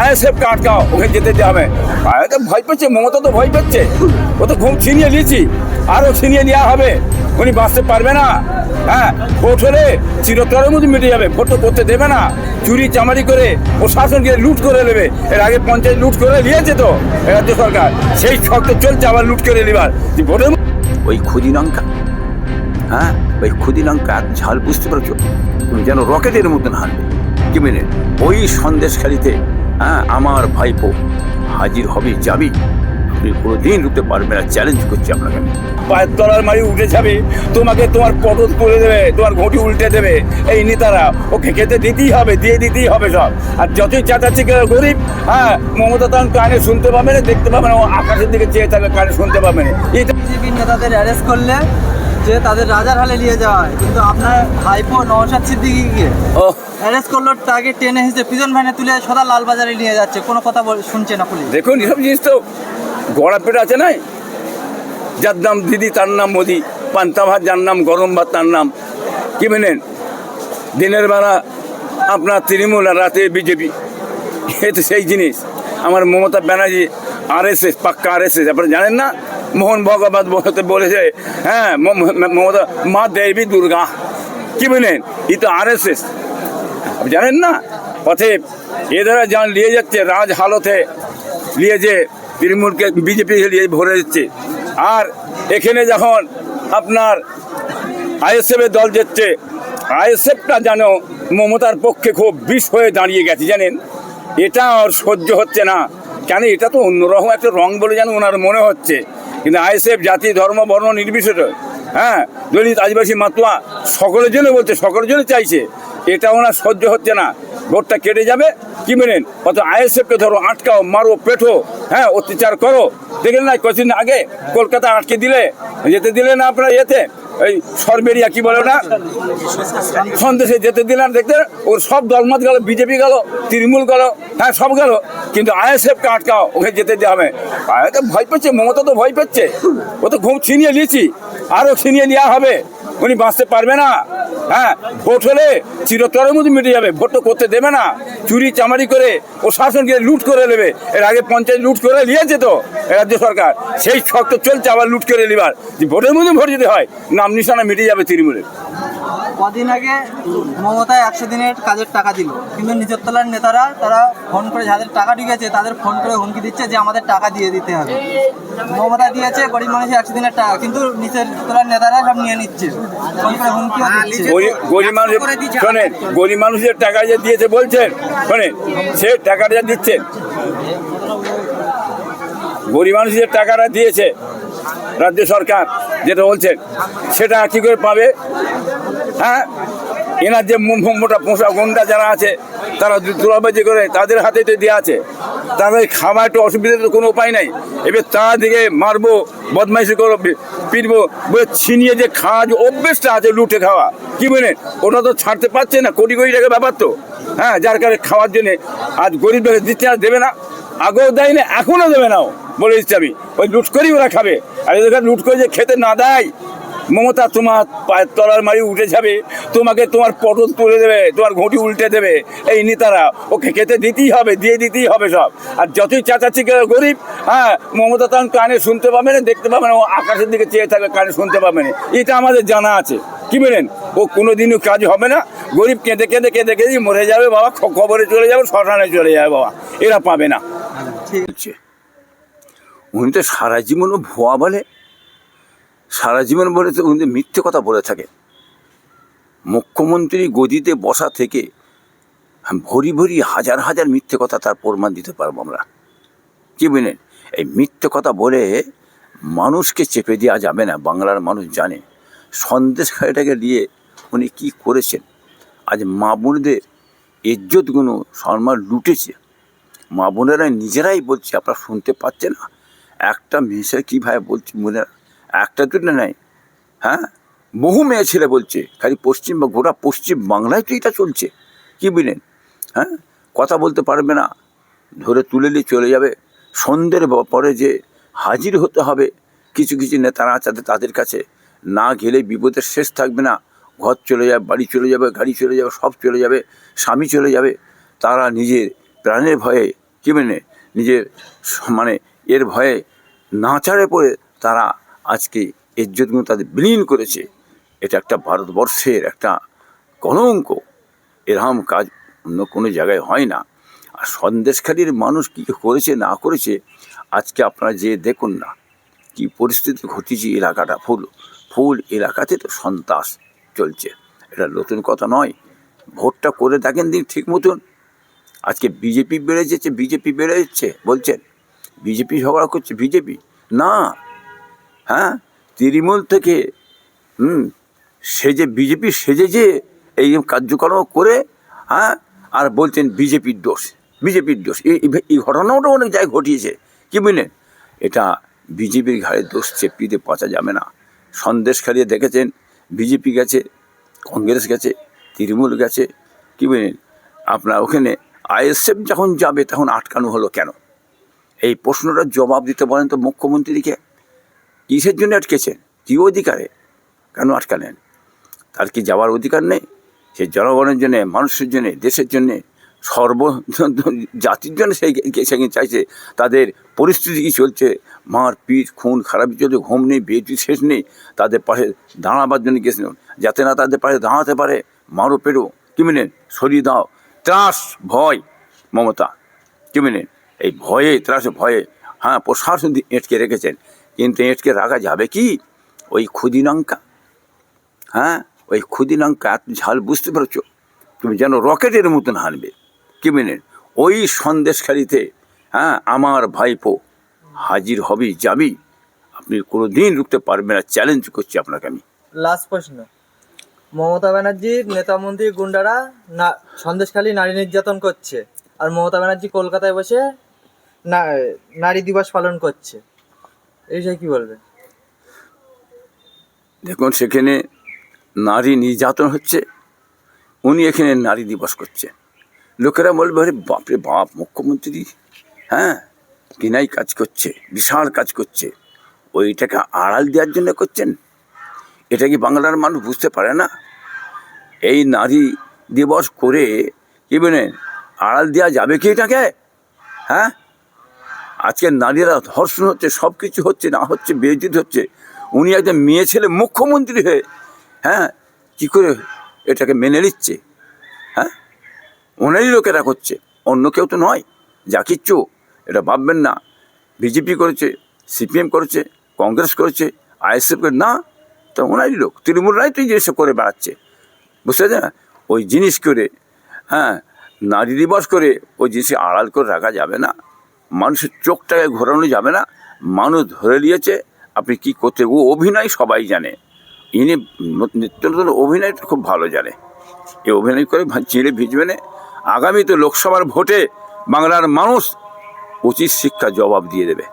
ISF কে আটকাও ওকে যেতে দেওয়া হবে। আয় তো ভয় পাচ্ছে মমতা তো ভয় পাচ্ছে ও তো ঘুম ছিনিয়ে নিয়েছি আরও ছিনিয়ে নেওয়া হবে। উনি বাঁচতে পারবে না। হ্যাঁ ভোট হলে চিরতরের মধ্যে মিটে যাবে, ভোট তো করতে দেবে না। চুরি চামারি করে ও শাসনকে লুট করে নেবে। এর আগে পঞ্চায়েত লুট করে নিয়েছে তো রাজ্য সরকার। সেই শক্ত চলছে আবার লুট করে নেবার। ভোটের ওই ক্ষুদি লঙ্কা হ্যাঁ ওই ক্ষুদি লঙ্কা ঝাল বুঝতে পারছ? তুমি যেন রকেটের মতন হারবে কি মেনে ওই সন্দেশখালিতে হ্যাঁ আমার ভাইপো হাজির হবে যাবি? আপনি কোনোদিন রুখতে পারবে না চ্যালেঞ্জ করছি আপনাকে। পায়ের তলার মারি উঠে যাবে, তোমাকে তোমার পটত করে দেবে, তোমার ঘটি উল্টে দেবে। এই নেতারা, ওকে খেতে দিতেই হবে, দিয়ে দিতেই হবে সব। আর যতই চাচাচ্ছি গরিব হ্যাঁ মমতা তখন কানে শুনতে পাবে না, দেখতে পাবে না, ও আকাশের দিকে চেয়ে থাকবে কানে শুনতে পাবে না। এটা বিজেপির নেতাদের অ্যারেস্ট করলে যে তাদের রাজার হালে নিয়ে যাওয়া হয় কিন্তু আপনার ভাইপো নওশাদ সিদ্দিকিকে অ্যারেস্ট করল তাকে টেনে হিসেবে পিজন ভ্যানে তুলে সদা লালবাজারে নিয়ে যাচ্ছে। কোনো কথা শুনছে না পুলিশ দেখুন এসব জিনিস তো গড়া পেট আছে নাই? যার নাম দিদি তার নাম মোদি পান্তা ভাত যার নাম গরম ভাত তার নাম কি মেনেন দিনের বেলা আপনার তৃণমূল আর রাতে বিজেপি। এ তো সেই জিনিস। আমার Mamata Banerjee R S S পাক্কা আর এস এস আপনারা জানেন না? মোহন ভগবত বলতে বলেছে হ্যাঁ মমতা, মা দেবী দুর্গা। কি বলেন ই তো আর এস এস জানেন না? অতএব এদের যান নিয়ে যাচ্ছে, রাজ হালতে নিয়ে যে তৃণমূলকে, বিজেপি নিয়ে ভরে যাচ্ছে আর এখানে যখন আপনার আইএসএফের দল যাচ্ছে আইএসএফটা যেন মমতার পক্ষে খুব বিষ হয়ে দাঁড়িয়ে গেছে, জানেন? এটা আর সহ্য হচ্ছে না। কেন? এটা তো অন্যরকম একটা রং বলে যেন ওনার মনে হচ্ছে। কিন্তু আইএসএফ, জাতি, ধর্ম, বর্ণ নির্বিশেষ হ্যাঁ দলিত, আদিবাসী, মাতুয়া, সকলের জন্য বলছে, সকলের জন্য চাইছে। এটা ওনার সহ্য হচ্ছে না। ভোটটা কেটে যাবে, কি মেনেন? অত আইএসএফকে ধরো, আটকাও, মারো পেঠো হ্যাঁ অত্যাচার করো। দেখলেন না কদিন আগে কলকাতা আটকে দিলে, যেতে দিলে না আপনার ইয়েতে? ওই সরবেরিয়া কি বলে না সন্দেশে যেতে দিলাম, দেখতে ওর সব দলমত গেল, বিজেপি গেল, তৃণমূল গেল হ্যাঁ সব গেল, কিন্তু আইএসএফকে আটকাও, ওকে যেতে দেওয়া হবে। আয় তো ভয় পাচ্ছে মমতা তো ভয় পাচ্ছে ও তো ঘুম ছিনিয়ে নিয়েছি, আরও ছিনিয়ে নেওয়া হবে। উনি বাঁচতে পারবে না। হ্যাঁ ভোট হলে চিরতরের মধ্যে মিটে যাবে। ভোট তো করতে দেবে না। চুরি চামারি করে ও শাসনকে লুট করে নেবে। এর আগে পঞ্চায়েত লুট করে নিয়েছে তো রাজ্য সরকার। সেই শক্ত চলছে আবার লুট করে নেবার। ভোটের মধ্যে ভোট যদি হয়, নাম নিশানা মিটে যাবে তৃণমূলের। কদিন আগে মমতায় একশো দিনের কাজের টাকা দিল। কিন্তু নিচের তলার নেতারা তারা ফোন করে যাদের টাকা ঢুকেছে তাদের ফোন করে হুমকি দিচ্ছে যে আমাদের টাকা দিয়ে দিতে হবে। মমতা দিয়েছে গরিব মানুষের একশো দিনের টাকা কিন্তু নিচের তলার নেতারা সব নিয়ে নিচ্ছে। ফোন করে হুমকিও দিচ্ছে। গরিব গরিব মানুষ শোনেন গরিব মানুষের টাকা যে দিয়েছে বলছেন শোনেন সে টাকাটা যা দিচ্ছেন গরিব মানুষের টাকাটা দিয়েছে রাজ্য সরকার। যেটা বলছেন, সেটা কি করে পাবে? হ্যাঁ? এনার যে মোটা পোষা গুন্ডা যারা আছে, তারা তুলাবাজি করে, তাদের হাতে তো দেওয়া আছে। তাদের খাওয়া একটু অসুবিধা তো কোনো উপায় নাই। এবার তার দিকে মারবো, বদমাইশি করব পিটবো, বলে ছিনিয়ে যে খাওয়া যে অভ্যেসটা আছে লুটে খাওয়া, কি বলেন? ওটা তো ছাড়তে পারছে না, কোটি কোটি টাকা ব্যাপার তো। হ্যাঁ যার কারণে খাওয়ার জন্যে আজ গরিব দিচ্ছে না দেবে না, আগেও দেয় না এখনও দেবে না বলে দিচ্ছি আমি, ওই লুট করেই ওরা খাবে। আর এদের লুট করে যে খেতে না দেয়, মমতা তোমার পায়ের তলার মারি উঠে যাবে, তোমাকে তোমার পটল তুলে দেবে, তোমার ঘটি উল্টে দেবে। এই নেতারা, ওকে খেতে দিতেই হবে, দিয়ে দিতেই হবে সব। আর যতই চাচাচ্ছি গরিব হ্যাঁ মমতা তখন কানে শুনতে পাবে না, দেখতে পাবে না, ও আকাশের দিকে চেয়ে থাকবে, কানে শুনতে পাবে না। এটা আমাদের জানা আছে। কি বলেন? ও কোনোদিনও কাজ হবে না। গরিব কেঁদে কেঁদে কেঁদে কেঁদে মরে যাবে বাবা খবরে চলে যাবে, শ্মশানে চলে যাবে বাবা। এরা পাবে না। ঠিক বলছে উনি তো সারা জীবনও ভুয়া বলে। সারা জীবন বলে তো উনি মিথ্যে কথা বলে থাকে। মুখ্যমন্ত্রী গদিতে বসা থেকে ভরি ভরি হাজার হাজার মিথ্যে কথা তার প্রমাণ দিতে পারব আমরা। কি বলেন এই মিথ্যে কথা বলে মানুষকে চেপে দেওয়া যাবে না, বাংলার মানুষ জানে। সন্দেশ সন্দেশখালিটাকে নিয়ে উনি কি করেছেন? আজ মা বোনদের ইজ্জতগুলো সম্মান লুটেছে। মা বোনেরা নিজেরাই বলছে, আপনারা শুনতে পাচ্ছে না? একটা মেয়ে ভাই বলছে বোনেরা একটা দুটো নাই। হ্যাঁ? বহু মেয়ে ছেলে বলছে, খালি পশ্চিম গোটা পশ্চিম বাংলায় তো এটা চলছে। কী বুঝলেন হ্যাঁ? কথা বলতে পারবে না। ধরে তুলে নিয়ে চলে যাবে। সন্ধ্যের পরে যে হাজির হতে হবে, কিছু কিছু নেতারা আছে তাদের কাছে। না গেলে বিপদের শেষ থাকবে না। ঘর চলে যাবে, বাড়ি চলে যাবে, গাড়ি চলে যাবে, সব চলে যাবে, স্বামী চলে যাবে। তারা নিজের প্রাণের ভয়ে কী মানে নিজের মানে এর ভয়ে নাচারে পড়ে তারা আজকে এর জন্য তাদের বিলীন করেছে। এটা একটা ভারতবর্ষের একটা কলঙ্ক। এরকম কাজ অন্য কোনো জায়গায় হয় না। আর সন্দেশখালীর মানুষ কী করেছে, না করেছে, আজকে আপনারা যে দেখুন না, কি পরিস্থিতি ঘটেছে এলাকাটা। ফুল ফুল এলাকাতে তো সন্ত্রাস চলছে। এটা নতুন কথা নয়। ভোটটা করে দেখেন দিন ঠিক মতন। আজকে বিজেপি বেড়ে যাচ্ছে, বিজেপি বেড়ে যাচ্ছে, বলছেন। বিজেপি ঝগড়া করছে, বিজেপি? না। হ্যাঁ? তৃণমূল থেকে, হুম সেজে বিজেপি সেজে যে এই কার্যক্রম করে হ্যাঁ আর বলছেন বিজেপির দোষ বিজেপির দোষ। এই এই অনেক জায়গায় ঘটিয়েছে। কি বুঝলেন এটা বিজেপির ঘাড়ে দোষ দিয়ে পচা যাবে না। সন্দেশ খালিয়ে দেখেছেন, বিজেপি গেছে, কংগ্রেস গেছে, তৃণমূল গেছে। কি বুঝলেন আপনার ওখানে আইএসএফ যখন যাবে, তখন আটকানো হলো কেন? এই প্রশ্নটার জবাব দিতে বলেন তো মুখ্যমন্ত্রীকে। কিসের জন্য আটকেছেন কী অধিকারে কেন আটকালেন? তার কি যাওয়ার অধিকার নেই? সে জনগণের জন্যে, মানুষের জন্যে, দেশের জন্যে, সর্ব জাতির জন্য সেই সেখানে চাইছে? তাদের পরিস্থিতি কী চলছে? মার পিঠ খুন, খারাপ চলছে, ঘুম নেই বেটি শেষ নেই। তাদের পাশে দাঁড়াবার জন্য গেছিলেন যাতে না তাদের পাশে দাঁড়াতে পারে, মারো, পেরো। কি মিলেন সরিয়ে দাও। ত্রাস, ভয়, মমতা। কি মিলেন এই ভয়ে, ত্রাসে ভয়ে হ্যাঁ প্রশাসন এঁটকে রেখেছেন। কিন্তু এঁটকে রাখা যাবে কি? ওই ক্ষুদিনাঙ্কা হ্যাঁ ওই ক্ষুদিনাঙ্কা এত ঝাল, বুঝতে পারছ? তুমি যেন রকেটের মতন হানবে। কি মিলেন ওই সন্দেশখালিতে হ্যাঁ আমার ভাইপো হাজির হবি, যাবি? আপনি কোনো দিন রুখতে পারবেন না চ্যালেঞ্জ করছি আপনাকে আমি। লাস্ট প্রশ্ন। মমতা ব্যানার্জির নেতা মন্ত্রী, গুন্ডারা না, সন্দেশখালী নারী নির্যাতন করছে। আর মমতা ব্যানার্জি কলকাতায় বসে নারী দিবস পালন করছে। এই কি বলবে? দেখুন, সেখানে নারী নির্যাতন হচ্ছে, উনি এখানে নারী দিবস করছেন লোকেরা বলবে, আরে বাপরে বাপ, মুখ্যমন্ত্রী হ্যাঁ কিনাই কাজ করছে, বিশাল কাজ করছে। ওইটাকে আড়াল দেওয়ার জন্য করছেন? এটা কি বাংলার মানুষ বুঝতে পারে না? এই নারী দিবস করে কি বলেন, আড়াল দেওয়া যাবে কি এটাকে? হ্যাঁ আজকে নারীরা ধর্ষণ হচ্ছে সব কিছু হচ্ছে, না হচ্ছে, বেজিত হচ্ছে। উনি একজন মেয়ে ছেলে, মুখ্যমন্ত্রী হয়ে হ্যাঁ কী করে এটাকে মেনে নিচ্ছে? হ্যাঁ? ওনারই লোকেরা করছে, অন্য কেউ তো নয়, যা কিচ্ছু, এটা ভাববেন না। বিজেপি করেছে, সিপিএম করেছে, কংগ্রেস করেছে, আইএসএফ করে না, তো ওনারই লোক, তৃণমূলরাই তো জিনিসটা করে বেড়াচ্ছে। বুঝতে পারছেন? না ওই জিনিস করে হ্যাঁ নারী দিবস করে ওই জিনিস আড়াল করে রাখা যাবে না। মানুষের চোখটাকে ঘোরানো যাবে না। মানুষ ধরে নিয়েছে, আপনি কি করতে ও অভিনয় সবাই জানে। ইনি নিত্য নতুন অভিনয়টা খুব ভালো জানে। এই অভিনয় করে চিঁড়ে চিড়ে ভিজবে না। আগামী তো লোকসভার ভোটে বাংলার মানুষ উচিত শিক্ষা জবাব দিয়ে দেবে।